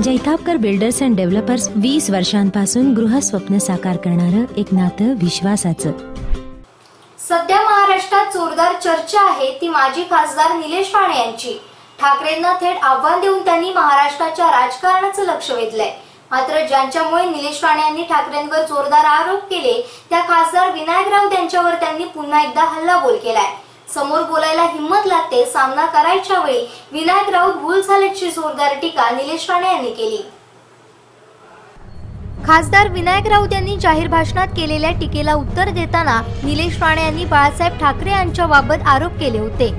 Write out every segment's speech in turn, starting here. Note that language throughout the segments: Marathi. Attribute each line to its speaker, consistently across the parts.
Speaker 1: जैतापकर बिल्डर्स अँड डेव्हलपर्स वीस वर्षांपासून गृहस्वप्न साकार करणारं एक नातं विश्वासाचं.
Speaker 2: सध्या महाराष्ट्रात जोरदार चर्चा आहे ती माजी खासदार निलेश राणे यांची. ठाकरेंना थेट आव्हान देऊन त्यांनी महाराष्ट्राच्या राजकारणाचं लक्ष वेधलंय. मात्र ज्यांच्यामुळे निलेश राणे यांनी ठाकरेंवर जोरदार आरोप केले त्या खासदार विनायक राऊत यांच्यावर त्यांनी पुन्हा एकदा हल्लाबोल केलाय. समोर बोलायला हिंमत लागते सामना करायच्या वेळी विनायक राऊत भूल झाल्याची जोरदार टीका निलेश राणे यांनी केली. खासदार विनायक राऊत यांनी जाहीर भाषणात केलेल्या टीकेला उत्तर देताना निलेश राणे यांनी बाळासाहेब ठाकरे यांच्या बाबत आरोप केले होते.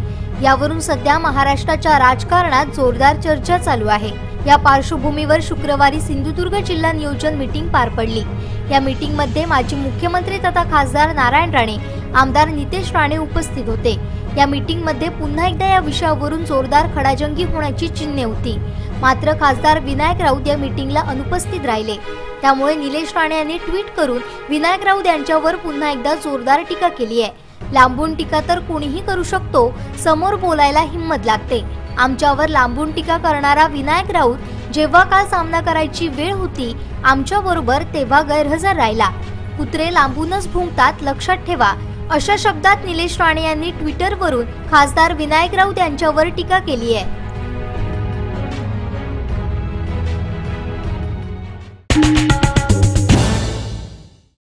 Speaker 2: यावरून सध्या महाराष्ट्राच्या राजकारणात जोरदार चर्चा चालू आहे. या पार्श्वभूमीवर शुक्रवारी सिंधुदुर्ग जिल्हा नियोजन मीटिंग पार पडली. या मीटिंगमध्ये माजी मुख्यमंत्री तथा खासदार नारायण राणे आमदार नितेश राणे उपस्थित होते. या मीटिंगमध्ये पुन्हा एकदा या विषयावरून जोरदार खडाजंगी होण्याची चिन्हे होती. मात्र खासदार विनायक राऊत या मीटिंगला अनुपस्थित राहिले. त्यामुळे निलेश राणे यांनी ट्विट करून विनायक राऊत यांच्यावर पुन्हा एकदा जोरदार टीका केली आहे. लांबून टीका तर कोणीही करू शकतो समोर बोलायला हिंमत लागते. आमच्यावर लांबून टीका करणारा विनायक राऊत जेव्हा काल सामना करायची वेळ होती आमच्या बरोबर तेव्हा गैरहजर राहिला. कुत्रे लांबूनच भुंकतात लक्षात ठेवा. अशा शब्दात निलेश राणे यांनी ट्विटरवरून खासदार विनायक राऊत यांच्यावर टीका केली आहे.